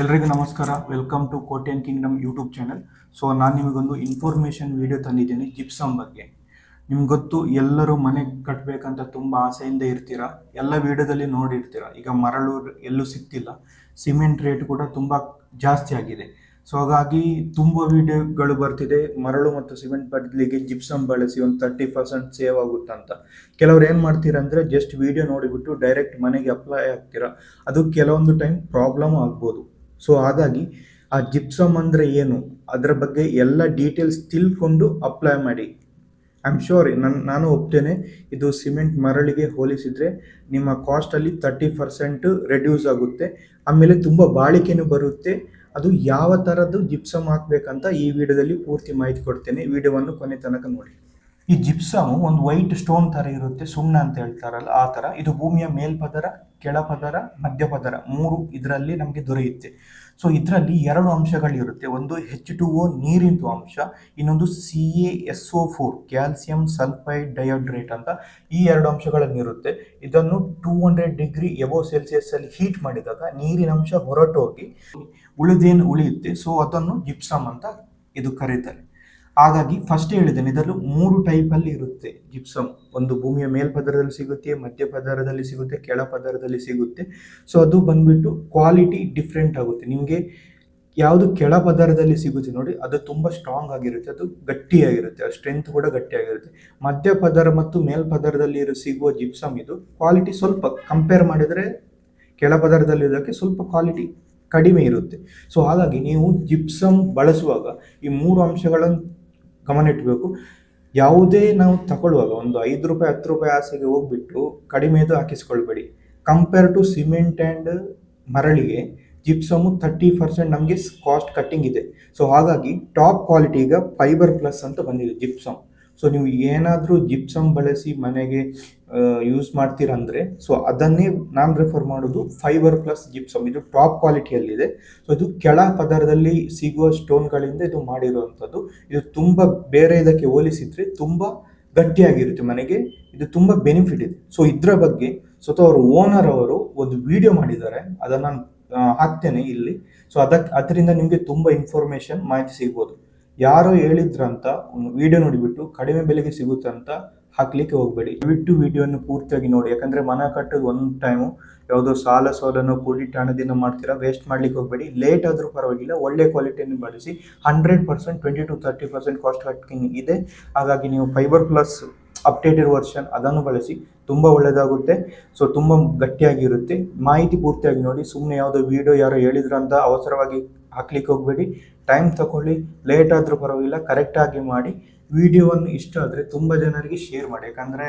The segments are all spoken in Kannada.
ಎಲ್ರಿಗೂ ನಮಸ್ಕಾರ. Welcome to Cotton Kingdom YouTube channel so ನಾನು ನಿಮಗೊಂದು ಇನ್ಫಾರ್ಮೇಷನ್ ವಿಡಿಯೋ ತಂದಿದ್ದೀನಿ ಜಿಪ್ಸಮ್ ಬಗ್ಗೆ. ನಿಮ್ಗೆ ಗೊತ್ತು, ಎಲ್ಲರೂ ಮನೆ ಕಟ್ಟಬೇಕಂತ ತುಂಬ ಆಸೆಯಿಂದ ಇರ್ತೀರಾ? ಎಲ್ಲ ವಿಡಿಯೋದಲ್ಲಿ ನೋಡಿರ್ತೀರ? ಈಗ ಮರಳು ಎಲ್ಲೂ ಸಿಗ್ತಿಲ್ಲ. ಸಿಮೆಂಟ್ ರೇಟ್ ಕೂಡ ತುಂಬ ಜಾಸ್ತಿ ಆಗಿದೆ. ಸೊ ಹಾಗಾಗಿ ತುಂಬ ವಿಡಿಯೋಗಳು ಬರ್ತಿದೆ. ಮರಳು ಮತ್ತು ಸಿಮೆಂಟ್ ಬದಲಿಗೆ ಜಿಪ್ಸಮ್ ಬಳಸಿ ಒಂದು ತರ್ಟಿ ಪರ್ಸೆಂಟ್ ಸೇವ್ ಆಗುತ್ತಂತ. ಕೆಲವ್ರು ಏನು ಮಾಡ್ತೀರಾ ಅಂದರೆ ಜಸ್ಟ್ ವಿಡಿಯೋ ನೋಡಿಬಿಟ್ಟು ಡೈರೆಕ್ಟ್ ಮನೆಗೆ ಅಪ್ಲೈ ಆಗ್ತೀರ? ಅದು ಕೆಲವೊಂದು ಟೈಮ್ ಪ್ರಾಬ್ಲಮ್ ಆಗ್ಬೋದು. ಸೊ ಹಾಗಾಗಿ ಆ ಜಿಪ್ಸಮ್ ಅಂದರೆ ಏನು? ಅದರ ಬಗ್ಗೆ ಎಲ್ಲ ಡೀಟೇಲ್ಸ್ ತಿಳ್ಕೊಂಡು ಅಪ್ಲೈ ಮಾಡಿ. ಐ ಆಮ್ ಶೋರ್ ನನ್ನ ನಾನು ಒಪ್ತೇನೆ, ಇದು ಸಿಮೆಂಟ್ ಮರಳಿಗೆ ಹೋಲಿಸಿದರೆ ನಿಮ್ಮ ಕಾಸ್ಟಲ್ಲಿ ತರ್ಟಿ ಪರ್ಸೆಂಟ್ ರೆಡ್ಯೂಸ್ ಆಗುತ್ತೆ. ಆಮೇಲೆ ತುಂಬ ಬಾಳಿಕೆನೂ ಬರುತ್ತೆ. ಅದು ಯಾವ ಥರದ್ದು ಜಿಪ್ಸಮ್ ಹಾಕ್ಬೇಕಂತ ಈ ವಿಡಿಯೋದಲ್ಲಿ ಪೂರ್ತಿ ಮಾಹಿತಿ ಕೊಡ್ತೇನೆ. ವಿಡಿಯೋವನ್ನು ಕೊನೆ ತನಕ ನೋಡಿ. ಈ ಜಿಪ್ಸಮ್ ಒಂದು ವೈಟ್ ಸ್ಟೋನ್ ಥರ ಇರುತ್ತೆ, ಸುಣ್ಣ ಅಂತ ಹೇಳ್ತಾರಲ್ಲ ಆ ಥರ ಇದು ಭೂಮಿಯ ಮೇಲ್ಪದರ, ಕೆಳಪದರ, ಮಧ್ಯಪದರ ಮೂರು ಇದರಲ್ಲಿ ನಮಗೆ ದೊರೆಯುತ್ತೆ. ಸೊ ಇದರಲ್ಲಿ ಎರಡು ಅಂಶಗಳಿರುತ್ತೆ. ಒಂದು ಹೆಚ್ ಟು ಒ ನೀರಿಂದು ಅಂಶ, ಇನ್ನೊಂದು C A S O four calcium sulphide dihydrate ಅಂತ ಈ ಎರಡು ಅಂಶಗಳನ್ನು ಇರುತ್ತೆ ಇದನ್ನು two hundred degree above Celsius ಅಲ್ಲಿ ಹೀಟ್ ಮಾಡಿದಾಗ ನೀರಿನ ಅಂಶ ಹೊರಟೋಗಿ ಉಳಿದೇನು ಉಳಿಯುತ್ತೆ. ಸೊ ಅದನ್ನು ಜಿಪ್ಸಮ್ ಅಂತ ಇದು ಕರೀತಾರೆ. ಹಾಗಾಗಿ ಫಸ್ಟ್ ಹೇಳಿದ್ದೇನೆ, ಇದರಲ್ಲೂ ಮೂರು ಟೈಪಲ್ಲಿ ಇರುತ್ತೆ. ಜಿಪ್ಸಮ್ ಒಂದು ಭೂಮಿಯ ಮೇಲ್ಪದರದಲ್ಲಿ ಸಿಗುತ್ತೆ ಮಧ್ಯ ಪದರದಲ್ಲಿ ಸಿಗುತ್ತೆ ಕೆಳ ಪದರದಲ್ಲಿ ಸಿಗುತ್ತೆ. ಸೊ ಅದು ಬಂದ್ಬಿಟ್ಟು ಕ್ವಾಲಿಟಿ ಡಿಫ್ರೆಂಟ್ ಆಗುತ್ತೆ. ನಿಮಗೆ ಯಾವುದು ಕೆಳ ಪದರದಲ್ಲಿ ಸಿಗುತ್ತೆ ನೋಡಿ, ಅದು ತುಂಬ ಸ್ಟ್ರಾಂಗ್ ಆಗಿರುತ್ತೆ, ಅದು ಗಟ್ಟಿಯಾಗಿರುತ್ತೆ ಸ್ಟ್ರೆಂತ್ ಕೂಡ ಗಟ್ಟಿಯಾಗಿರುತ್ತೆ. ಮಧ್ಯ ಪದರ ಮತ್ತು ಮೇಲ್ಪದರದಲ್ಲಿ ಇರೋ ಸಿಗುವ ಜಿಪ್ಸಮ್ ಇದು ಕ್ವಾಲಿಟಿ ಸ್ವಲ್ಪ ಕಂಪೇರ್ ಮಾಡಿದರೆ ಕೆಳ ಪದರದಲ್ಲಿ ಇರೋದಕ್ಕೆ ಸ್ವಲ್ಪ ಕ್ವಾಲಿಟಿ ಕಡಿಮೆ ಇರುತ್ತೆ. ಸೊ ಹಾಗಾಗಿ ನೀವು ಜಿಪ್ಸಮ್ ಬಳಸುವಾಗ ಈ ಮೂರು ಅಂಶಗಳನ್ನು ಗಮನ ಇಟ್ಟಬೇಕು ಯಾವುದೇ ನಾವು ತಗೊಳ್ಳುವಾಗ ಒಂದು ಐದು ರೂಪಾಯಿ, ಹತ್ತು ರೂಪಾಯಿ ಆಸೆಗೆ ಹೋಗ್ಬಿಟ್ಟು ಕಡಿಮೆದು ಹಾಕಿಸ್ಕೊಳ್ಬೇಡಿ. ಕಂಪೇರ್ ಟು ಸಿಮೆಂಟ್ ಆ್ಯಂಡ್ ಮರಳಿಗೆ ಜಿಪ್ಸಮು ಥರ್ಟಿ ಪರ್ಸೆಂಟ್ ನಮಗೆ ಕಾಸ್ಟ್ ಕಟ್ಟಿಂಗ್ ಇದೆ. ಸೊ ಹಾಗಾಗಿ ಟಾಪ್ ಕ್ವಾಲಿಟಿ ಈಗ ಫೈಬರ್ ಪ್ಲಸ್ ಅಂತ ಬಂದಿದೆ ಜಿಪ್ಸಮ್ ಸೊ ನೀವು ಏನಾದರೂ ಜಿಪ್ಸಮ್ ಬಳಸಿ ಮನೆಗೆ ಯೂಸ್ ಮಾಡ್ತೀರಂದ್ರೆ ಸೊ ಅದನ್ನೇ ನಾನು ರೆಫರ್ ಮಾಡೋದು ಫೈಬರ್ ಪ್ಲಸ್ ಜಿಪ್ಸಮ್ ಇದು ಟಾಪ್ ಕ್ವಾಲಿಟಿಯಲ್ಲಿದೆ ಸೊ ಇದು ಕೆಳ ಪದರದಲ್ಲಿ ಸಿಗುವ ಸ್ಟೋನ್ಗಳಿಂದ ಇದು ಮಾಡಿರುವಂಥದ್ದು. ಇದು ತುಂಬ ಬೇರೆ ಇದಕ್ಕೆ ಹೋಲಿಸಿದ್ರೆ ತುಂಬ ಗಟ್ಟಿಯಾಗಿರುತ್ತೆ ಮನೆಗೆ. ಇದು ತುಂಬ ಬೆನಿಫಿಟ್ ಇದೆ. ಸೊ ಇದರ ಬಗ್ಗೆ ಸ್ವತಃ ಅವರು ಓನರ್ ಅವರು ಒಂದು ವಿಡಿಯೋ ಮಾಡಿದ್ದಾರೆ. ಅದನ್ನು ನಾನು ಹಾಕ್ತೇನೆ ಇಲ್ಲಿ. ಸೊ ಅದಕ್ಕೆ ಅದರಿಂದ ನಿಮಗೆ ತುಂಬ ಇನ್ಫಾರ್ಮೇಶನ್ ಮಾಹಿತಿ ಸಿಗ್ಬೋದು. ಯಾರೋ ಹೇಳಿದ್ರಂತ ವಿಡಿಯೋ ನೋಡಿಬಿಟ್ಟು ಕಡಿಮೆ ಬೆಲೆಗೆ ಸಿಗುತ್ತೆ ಅಂತ ಹಾಕ್ಲಿಕ್ಕೆ ಹೋಗಬೇಡಿ. ದಯವಿಟ್ಟು ವಿಡಿಯೋನ ಪೂರ್ತಿಯಾಗಿ ನೋಡಿ. ಯಾಕಂದ್ರೆ ಮನೆ ಕಟ್ಟೋದು ಒಂದು ಟೈಮು ಯಾವುದೋ ಸಾಲ ಸೋಲನೋ ಕೂಡಿ ಹಣದಿಂದ ಮಾಡ್ತೀರಾ ವೇಸ್ಟ್ ಮಾಡ್ಲಿಕ್ಕೆ ಹೋಗಬೇಡಿ. ಲೇಟ್ ಆದರೂ ಪರವಾಗಿಲ್ಲ, ಒಳ್ಳೆ ಕ್ವಾಲಿಟಿಯನ್ನು ಬಳಸಿ hundred percent twenty to thirty percent cost cutting ಇದೆ. ಹಾಗಾಗಿ ನೀವು ಫೈಬರ್ ಪ್ಲಸ್ ಅಪ್ಡೇಟೆಡ್ ವರ್ಷನ್ ಅದನ್ನು ಬಳಸಿ, ತುಂಬ ಒಳ್ಳೆಯದಾಗುತ್ತೆ ಸೊ ತುಂಬ ಗಟ್ಟಿಯಾಗಿರುತ್ತೆ. ಮಾಹಿತಿ ಪೂರ್ತಿಯಾಗಿ ನೋಡಿ. ಸುಮ್ಮನೆ ಯಾವುದೋ ವಿಡಿಯೋ ಯಾರೋ ಹೇಳಿದ್ರಂತ ಅವಸರವಾಗಿ ಹಾಕ್ಲಿಕ್ಕೆ ಹೋಗಬೇಡಿ. ಟೈಮ್ ತಗೊಳ್ಳಿ ಲೇಟ್ ಆದರೂ ಪರವಾಗಿಲ್ಲ ಕರೆಕ್ಟಾಗಿ ಮಾಡಿ. ವಿಡಿಯೋವನ್ನು ಇಷ್ಟ ಆದರೆ ತುಂಬ ಜನರಿಗೆ ಶೇರ್ ಮಾಡಿ. ಯಾಕಂದರೆ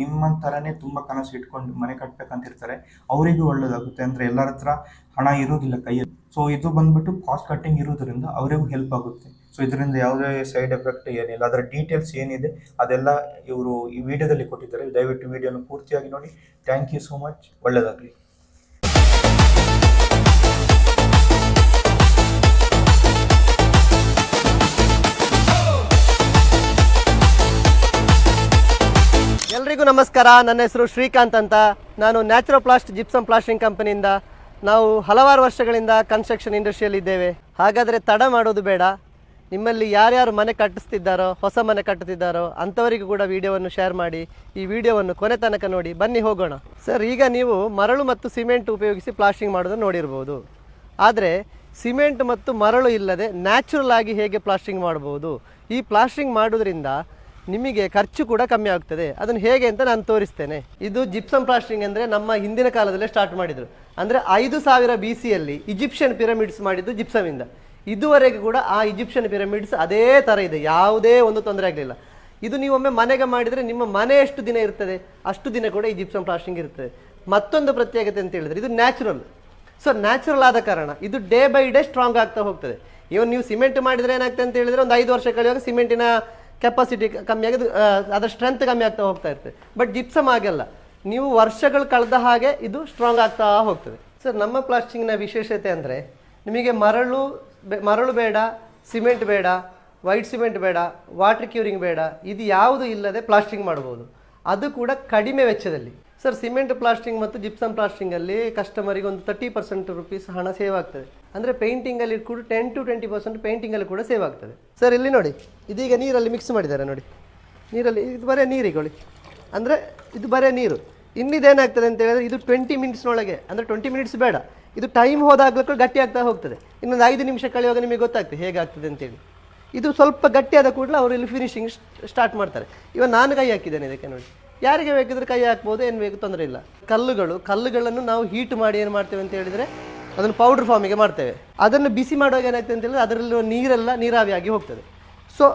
ನಿಮ್ಮ ಥರನೇ ತುಂಬ ಕನಸು ಇಟ್ಕೊಂಡು ಮನೆ ಕಟ್ಟಬೇಕಂತಿರ್ತಾರೆ ಅವರಿಗೂ ಒಳ್ಳೆಯದಾಗುತ್ತೆ ಅಂದರೆ ಎಲ್ಲರ ಹತ್ರ ಹಣ ಇರೋದಿಲ್ಲ ಕೈಯಲ್ಲಿ. ಸೊ ಇದು ಬಂದ್ಬಿಟ್ಟು ಕಾಸ್ಟ್ ಕಟ್ಟಿಂಗ್ ಇರೋದ್ರಿಂದ ಅವರಿಗೂ ಹೆಲ್ಪ್ ಆಗುತ್ತೆ. ಸೊ ಇದರಿಂದ ಯಾವುದೇ ಸೈಡ್ ಎಫೆಕ್ಟ್ ಏನಿಲ್ಲ. ಅದರ ಡೀಟೇಲ್ಸ್ ಏನಿದೆ, ಅದೆಲ್ಲ ಇವರು ಈ ವಿಡಿಯೋದಲ್ಲಿ ಕೊಟ್ಟಿದ್ದಾರೆ. ದಯವಿಟ್ಟು ವಿಡಿಯೋನ ಪೂರ್ತಿಯಾಗಿ ನೋಡಿ. ಥ್ಯಾಂಕ್ ಯು ಸೋ ಮಚ್ ಒಳ್ಳೆಯದಾಗಲಿ ಎಲ್ರಿಗೂ ನಮಸ್ಕಾರ. ನನ್ನ ಹೆಸರು ಶ್ರೀಕಾಂತ್ ಅಂತ. ನಾನು ನ್ಯಾಚುರಲ್ ಪ್ಲಾಸ್ಟ್ ಜಿಪ್ಸಮ್ ಪ್ಲಾಸ್ಟಿಂಗ್ ಕಂಪನಿಯಿಂದ ನಾವು ಹಲವಾರು ವರ್ಷಗಳಿಂದ ಕನ್ಸ್ಟ್ರಕ್ಷನ್ ಇಂಡಸ್ಟ್ರಿಯಲ್ಲಿದ್ದೇವೆ ಹಾಗಾದರೆ ತಡ ಮಾಡೋದು ಬೇಡ. ನಿಮ್ಮಲ್ಲಿ ಯಾರ್ಯಾರು ಮನೆ ಕಟ್ಟಿಸ್ತಿದ್ದಾರೋ, ಹೊಸ ಮನೆ ಕಟ್ಟುತ್ತಿದ್ದಾರೋ ಅಂಥವರಿಗೂ ಕೂಡ ವಿಡಿಯೋವನ್ನು ಶೇರ್ ಮಾಡಿ, ಈ ವಿಡಿಯೋವನ್ನು ಕೊನೆ ತನಕ ನೋಡಿ, ಬನ್ನಿ ಹೋಗೋಣ. ಸರ್, ಈಗ ನೀವು ಮರಳು ಮತ್ತು ಸಿಮೆಂಟ್ ಉಪಯೋಗಿಸಿ ಪ್ಲಾಸ್ಟಿಂಗ್ ಮಾಡೋದನ್ನು ನೋಡಿರ್ಬೋದು. ಆದರೆ ಸಿಮೆಂಟ್ ಮತ್ತು ಮರಳು ಇಲ್ಲದೆ ನ್ಯಾಚುರಲ್ ಆಗಿ ಹೇಗೆ ಪ್ಲಾಸ್ಟಿಂಗ್ ಮಾಡ್ಬೋದು ಈ ಪ್ಲಾಸ್ಟಿಂಗ್ ಮಾಡೋದ್ರಿಂದ ನಿಮಗೆ ಖರ್ಚು ಕೂಡ ಕಮ್ಮಿ ಆಗ್ತದೆ. ಅದನ್ನು ಹೇಗೆ ಅಂತ ನಾನು ತೋರಿಸ್ತೇನೆ. ಇದು ಜಿಪ್ಸಮ್ ಪ್ಲಾಸ್ಟ್ರಿಂಗ್ ಅಂದರೆ ನಮ್ಮ ಹಿಂದಿನ ಕಾಲದಲ್ಲೇ ಸ್ಟಾರ್ಟ್ ಮಾಡಿದರು. ಅಂದರೆ ಐದು ಸಾವಿರ ಬಿ ಸಿಯಲ್ಲಿ ಈಜಿಪ್ಷಿಯನ್ ಪಿರಮಿಡ್ಸ್ ಮಾಡಿದ್ದು ಜಿಪ್ಸಮಿಂದ ಇದುವರೆಗೂ ಕೂಡ ಆ ಈಜಿಪ್ಷಿಯನ್ ಪಿರಮಿಡ್ಸ್ ಅದೇ ಥರ ಇದೆ. ಯಾವುದೇ ಒಂದು ತೊಂದರೆ ಆಗಲಿಲ್ಲ. ಇದು ನೀವೊಮ್ಮೆ ಮನೆಗೆ ಮಾಡಿದರೆ ನಿಮ್ಮ ಮನೆ ಎಷ್ಟು ದಿನ ಇರ್ತದೆ? ಅಷ್ಟು ದಿನ ಕೂಡ ಈ ಜಿಪ್ಸಮ್ ಪ್ಲಾಸ್ಟ್ರಿಂಗ್ ಇರ್ತದೆ. ಮತ್ತೊಂದು ಪ್ರತ್ಯೇಕತೆ ಅಂತ ಹೇಳಿದ್ರೆ ಇದು ನ್ಯಾಚುರಲ್ ಸೊ ನ್ಯಾಚುರಲ್ ಆದ ಕಾರಣ ಇದು ಡೇ ಬೈ ಡೇ ಸ್ಟ್ರಾಂಗ್ ಆಗ್ತಾ ಹೋಗ್ತದೆ. ಇವನ್ ನೀವು ಸಿಮೆಂಟ್ ಮಾಡಿದರೆ ಏನಾಗ್ತದೆ ಅಂತ ಹೇಳಿದ್ರೆ ಒಂದು ಐದು ವರ್ಷ ಕಳೆಯುವಾಗ ಸಿಮೆಂಟಿನ ಕೆಪಾಸಿಟಿ ಕಮ್ಮಿ ಆಗಿ ಅದರ ಸ್ಟ್ರೆಂತ್ ಕಮ್ಮಿ ಆಗ್ತಾ ಹೋಗ್ತಾ ಇರ್ತದೆ ಬಟ್ ಜಿಪ್ಸಮ್ ಆಗಲ್ಲ ನೀವು ವರ್ಷಗಳು ಕಳೆದ ಹಾಗೆ ಇದು ಸ್ಟ್ರಾಂಗ್ ಆಗ್ತಾ ಹೋಗ್ತದೆ. ಸರ್ ನಮ್ಮ ಪ್ಲಾಸ್ಟಿಂಗ್ನ ವಿಶೇಷತೆ ಅಂದರೆ, ನಿಮಗೆ ಮರಳು ಮರಳು ಬೇಡ ಸಿಮೆಂಟ್ ಬೇಡ ವೈಟ್ ಸಿಮೆಂಟ್ ಬೇಡ ವಾಟರ್ ಕ್ಯೂರಿಂಗ್ ಬೇಡ, ಇದು ಯಾವುದು ಇಲ್ಲದೆ ಪ್ಲಾಸ್ಟಿಂಗ್ ಮಾಡ್ಬೋದು. ಅದು ಕೂಡ ಕಡಿಮೆ ವೆಚ್ಚದಲ್ಲಿ. ಸರ್ ಸಿಮೆಂಟ್ ಪ್ಲಾಸ್ಟಿಂಗ್ ಮತ್ತು ಜಿಪ್ಸಮ್ ಪ್ಲಾಸ್ಟಿಂಗಲ್ಲಿ ಕಸ್ಟಮರಿಗೆ ಒಂದು ತರ್ಟಿ ಪರ್ಸೆಂಟ್ ರುಪೀಸ್ ಹಣ ಸೇವ್ ಆಗ್ತದೆ. ಅಂದರೆ ಪೇಂಟಿಂಗಲ್ಲಿ ಕೂಡ ಟೆನ್ ಟು ಟ್ವೆಂಟಿ ಪರ್ಸೆಂಟ್ ಪೇಂಟಿಂಗಲ್ಲಿ ಕೂಡ ಸೇವ್ ಆಗ್ತದೆ. ಸರ್ ಇಲ್ಲಿ ನೋಡಿ, ಇದೀಗ ನೀರಲ್ಲಿ ಮಿಕ್ಸ್ ಮಾಡಿದ್ದಾರೆ ನೋಡಿ. ನೀರಲ್ಲಿ, ಇದು ಬರೀ ನೀರಿಗೊಳ್ಳಿ ಅಂದರೆ ಇದು ಬರೀ ನೀರು. ಇನ್ನಿದೇನಾಗ್ತದೆ ಅಂತ ಹೇಳಿದ್ರೆ ಇದು ಟ್ವೆಂಟಿ ಮಿನಿಟ್ಸ್ನೊಳಗೆ ಅಂದರೆ ಟ್ವೆಂಟಿ ಮಿನಿಟ್ಸ್ ಬೇಡ. ಇದು ಟೈಮ್ ಹೋದಾಗಲೂ ಗಟ್ಟಿ ಆಗ್ತಾ ಹೋಗ್ತದೆ. ಇನ್ನೊಂದು ಐದು ನಿಮಿಷ ಕಳೆಯುವಾಗ ನಿಮಗೆ ಗೊತ್ತಾಗ್ತದೆ ಹೇಗಾಗ್ತದೆ ಅಂತೇಳಿ ಇದು ಸ್ವಲ್ಪ ಗಟ್ಟಿಯಾದ ಕೂಡಲೇ ಅವರು ಇಲ್ಲಿ ಫಿನಿಶಿಂಗ್ ಸ್ಟಾರ್ಟ್ ಮಾಡ್ತಾರೆ. ಇವಾಗ ನಾನು ಕೈ ಹಾಕಿದ್ದೇನೆ ಇದಕ್ಕೆ ನೋಡಿ. ಯಾರಿಗೆ ಬೇಕಿದ್ರೆ ಕೈ ಹಾಕ್ಬೋದು, ಏನು ಬೇಕು ತೊಂದರೆ ಇಲ್ಲ. ಕಲ್ಲುಗಳು, ಕಲ್ಲುಗಳನ್ನು ನಾವು ಹೀಟ್ ಮಾಡಿ ಏನು ಮಾಡ್ತೇವೆ ಅಂತ ಹೇಳಿದರೆ ಅದನ್ನು ಪೌಡ್ರ್ ಫಾರ್ಮಿಗೆ ಮಾಡ್ತೇವೆ. ಅದನ್ನು ಬಿಸಿ ಮಾಡುವಾಗ ಏನಾಗ್ತದೆ ಅಂತ ಹೇಳಿದ್ರೆ ಅದರಲ್ಲಿರುವ ನೀರೆಲ್ಲ ನೀರಾವಿಯಾಗಿ ಹೋಗ್ತದೆ. ಸೊ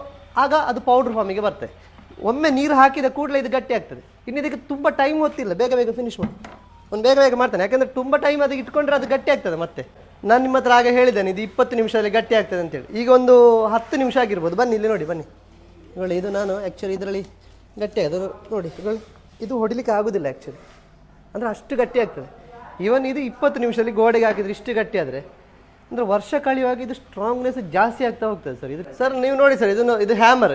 ಆಗ ಅದು ಪೌಡ್ರ್ ಫಾರ್ಮಿಗೆ ಬರ್ತದೆ. ಒಮ್ಮೆ ನೀರು ಹಾಕಿದ ಕೂಡಲೇ ಇದು ಗಟ್ಟಿ ಆಗ್ತದೆ. ಇನ್ನು ಇದಕ್ಕೆ ತುಂಬ ಟೈಮ್ ಗೊತ್ತಿಲ್ಲ ಬೇಗ ಬೇಗ ಫಿನಿಶ್ ಮಾಡಿ. ಒಂದು ಬೇಗ ಬೇಗ ಮಾಡ್ತಾನೆ, ಯಾಕಂದರೆ ತುಂಬ ಟೈಮ್ ಅದಕ್ಕೆ ಇಟ್ಕೊಂಡ್ರೆ ಅದು ಗಟ್ಟಿ ಆಗ್ತದೆ ಮತ್ತೆ. ನಾನು ನಿಮ್ಮ ಹತ್ರ ಆಗ ಹೇಳಿದ್ದೇನೆ, ಇದು ಇಪ್ಪತ್ತು ನಿಮಿಷದಲ್ಲಿ ಗಟ್ಟಿ ಆಗ್ತದೆ ಅಂತೇಳಿ ಈಗ ಒಂದು ಹತ್ತು ನಿಮಿಷ ಆಗಿರ್ಬೋದು. ಬನ್ನಿ, ಇಲ್ಲಿ ನೋಡಿ, ಬನ್ನಿ. ನೋಡಿ ಇದು ನಾನು ಆ್ಯಕ್ಚುಲಿ ಇದರಲ್ಲಿ ಗಟ್ಟಿ ಅದು ನೋಡಿ ಇದು ಹೊಡಿಲಿಕ್ಕೆ ಆಗೋದಿಲ್ಲ ಆ್ಯಕ್ಚುಲಿ ಅಂದರೆ ಅಷ್ಟು ಗಟ್ಟಿ ಆಗ್ತದೆ. ಇವನ್ ಇದು ಇಪ್ಪತ್ತು ನಿಮಿಷದಲ್ಲಿ ಗೋಡೆಗೆ ಹಾಕಿದ್ರೆ ಇಷ್ಟು ಗಟ್ಟಿ ಆದರೆ, ಅಂದರೆ ವರ್ಷ ಕಳೆಯುವಾಗ ಇದು ಸ್ಟ್ರಾಂಗ್ನೆಸ್ ಜಾಸ್ತಿ ಆಗ್ತಾ ಹೋಗ್ತದೆ ಸರ್ ಇದು ಸರ್ ನೀವು ನೋಡಿ ಸರ್ ಇದು ಇದು ಹ್ಯಾಮರ್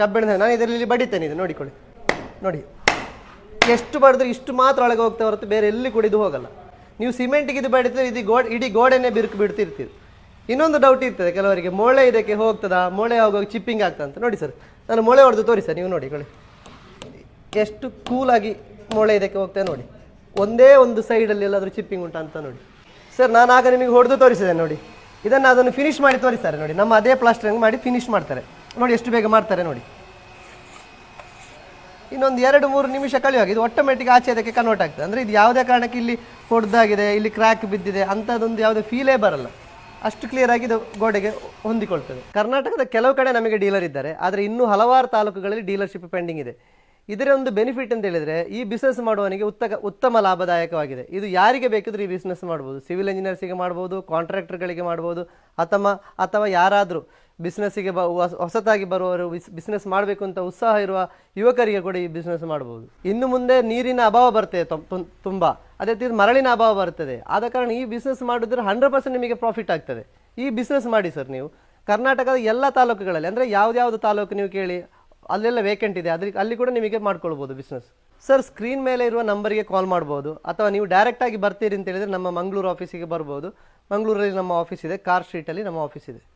ಕಬ್ಬಿಣದ ನಾನು ಇದರಲ್ಲಿ ಬಡಿತೇನೆ ಇದು, ನೋಡಿಕೊಳ್ಳಿ. ನೋಡಿ, ಎಷ್ಟು ಬಡಿದ್ರೆ ಇಷ್ಟು ಮಾತ್ರ ಒಳಗೆ ಹೋಗ್ತಾ ಹೊರತು ಬೇರೆ ಎಲ್ಲಿ ಕೂಡ ಇದು ಹೋಗಲ್ಲ. ನೀವು ಸಿಮೆಂಟಿಗೆ ಇದು ಬಡಿದ್ರೆ ಇದು ಗೋಡೆ ಇಡೀ ಗೋಡೆನೇ ಬಿರುಕು ಬಿಡ್ತಿರ್ತೀರಿ. ಇನ್ನೊಂದು ಡೌಟ್ ಇರ್ತದೆ ಕೆಲವರಿಗೆ, ಮೊಳೆ ಇದಕ್ಕೆ ಹೋಗ್ತದಾ? ಮೊಳೆ ಹೋಗುವಾಗ ಚಿಪ್ಪಿಂಗ್ ಆಗ್ತದೆ ಅಂತ ನೋಡಿ ಸರ್ ನಾನು ಮೊಳೆ ಹೊಡೆದು ಸರ್ ನೀವು ನೋಡಿ ಎಷ್ಟು ಕೂಲಾಗಿ ಮೊಳೆ ಇದಕ್ಕೆ ಹೋಗ್ತೇವೆ ನೋಡಿ. ಒಂದೇ ಒಂದು ಸೈಡಲ್ಲಿ ಎಲ್ಲಾದರೂ ಚಿಪ್ಪಿಂಗ್ ಉಂಟಾ ಅಂತ ನೋಡಿ. ಸರ್ ನಾನು ಆಗ ನಿಮಗೆ ಹೊಡೆದು ತೋರಿಸಿದೆ ನೋಡಿ. ಇದನ್ನು ಅದನ್ನು ಫಿನಿಶ್ ಮಾಡಿ ತೋರಿಸ್ತಾರೆ ನೋಡಿ. ನಮ್ಮ ಅದೇ ಪ್ಲಾಸ್ಟರಿಂಗ್ ಮಾಡಿ ಫಿನಿಶ್ ಮಾಡ್ತಾರೆ. ನೋಡಿ ಎಷ್ಟು ಬೇಗ ಮಾಡ್ತಾರೆ ನೋಡಿ. ಇನ್ನೊಂದು ಎರಡು ಮೂರು ನಿಮಿಷ ಕಳೆಯುವಾಗ ಇದು ಆಟೋಮೆಟಿಕ್ ಆಚೆ ಅದಕ್ಕೆ ಕನ್ವರ್ಟ್ ಆಗ್ತದೆ. ಅಂದರೆ ಇದು ಯಾವುದೇ ಕಾರಣಕ್ಕೆ ಇಲ್ಲಿ ಹೊಡೆದಾಗಿದೆ, ಇಲ್ಲಿ ಕ್ರ್ಯಾಕ್ ಬಿದ್ದಿದೆ ಅಂಥದ್ದೊಂದು ಯಾವುದೇ ಫೀಲೇ ಬರಲ್ಲ. ಅಷ್ಟು ಕ್ಲಿಯರ್ ಆಗಿ ಇದು ಗೋಡೆಗೆ ಹೊಂದಿಕೊಳ್ತದೆ. ಕರ್ನಾಟಕದ ಕೆಲವು ಕಡೆ ನಮಗೆ ಡೀಲರ್ ಇದ್ದಾರೆ. ಆದರೆ ಇನ್ನೂ ಹಲವಾರು ತಾಲೂಕುಗಳಲ್ಲಿ ಡೀಲರ್ಶಿಪ್ ಪೆಂಡಿಂಗ್ ಇದೆ. ಇದರ ಒಂದು ಬೆನಿಫಿಟ್ ಅಂತ ಹೇಳಿದ್ರೆ ಈ ಬಿಸ್ನೆಸ್ ಮಾಡುವವನಿಗೆ ಉತ್ತಕ, ಉತ್ತಮ ಲಾಭದಾಯಕವಾಗಿದೆ. ಇದು ಯಾರಿಗೆ ಬೇಕಿದ್ರೆ ಈ ಬಿಸ್ನೆಸ್ ಮಾಡ್ಬೋದು. ಸಿವಿಲ್ ಇಂಜಿನಿಯರ್ಸಿಗೆ ಮಾಡ್ಬೋದು ಕಾಂಟ್ರಾಕ್ಟರ್ಗಳಿಗೆ ಮಾಡ್ಬೋದು, ಅಥವಾ ಅಥವಾ ಯಾರಾದರೂ ಬಿಸ್ನೆಸ್ಸಿಗೆ ಬ, ಹೊಸ- ಹೊಸತಾಗಿ ಬರುವವರು ಬಿಸ್ನೆಸ್ ಮಾಡಬೇಕು ಅಂತ ಉತ್ಸಾಹ ಇರುವ ಯುವಕರಿಗೆ ಕೂಡ ಈ ಬಿಸ್ನೆಸ್ ಮಾಡ್ಬೋದು. ಇನ್ನು ಮುಂದೆ ನೀರಿನ ಅಭಾವ ಬರ್ತದೆ ತುಂಬ. ಅದೇ ರೀತಿ ಮರಳಿನ ಅಭಾವ ಬರ್ತದೆ. ಆದ ಕಾರಣ ಈ ಬಿಸ್ನೆಸ್ ಮಾಡಿದ್ರೆ ಹಂಡ್ರೆಡ್ ಪರ್ಸೆಂಟ್ ನಿಮಗೆ ಪ್ರಾಫಿಟ್ ಆಗ್ತದೆ. ಈ ಬಿಸ್ನೆಸ್ ಮಾಡಿ ಸರ್ ನೀವು. ಕರ್ನಾಟಕದ ಎಲ್ಲ ತಾಲೂಕುಗಳಲ್ಲಿ, ಅಂದರೆ ಯಾವ್ದ್ಯಾವ್ದು ತಾಲೂಕು ನೀವು ಕೇಳಿ ಅಲ್ಲೆಲ್ಲ ವೇಕೆಂಟ್ ಇದೆ. ಅದಕ್ಕೆ ಅಲ್ಲಿ ಕೂಡ ನಿಮಗೆ ಮಾಡ್ಕೊಳ್ಬೋದು ಬಿಸ್ನೆಸ್ ಸರ್ ಸ್ಕ್ರೀನ್ ಮೇಲೆ ಇರುವ ನಂಬರಿಗೆ ಕಾಲ್ ಮಾಡ್ಬೋದು. ಅಥವಾ ನೀವು ಡೈರೆಕ್ಟಾಗಿ ಬರ್ತೀರಿ ಅಂತ ಹೇಳಿದ್ರೆ ನಮ್ಮ ಮಂಗಳೂರು ಆಫೀಸಿಗೆ ಬರ್ಬೋದು. ಮಂಗಳೂರಲ್ಲಿ ನಮ್ಮ ಆಫೀಸ್ ಇದೆ. ಕಾರ್ ಸ್ಟ್ರೀಟಲ್ಲಿ ನಮ್ಮ ಆಫೀಸ್ ಇದೆ.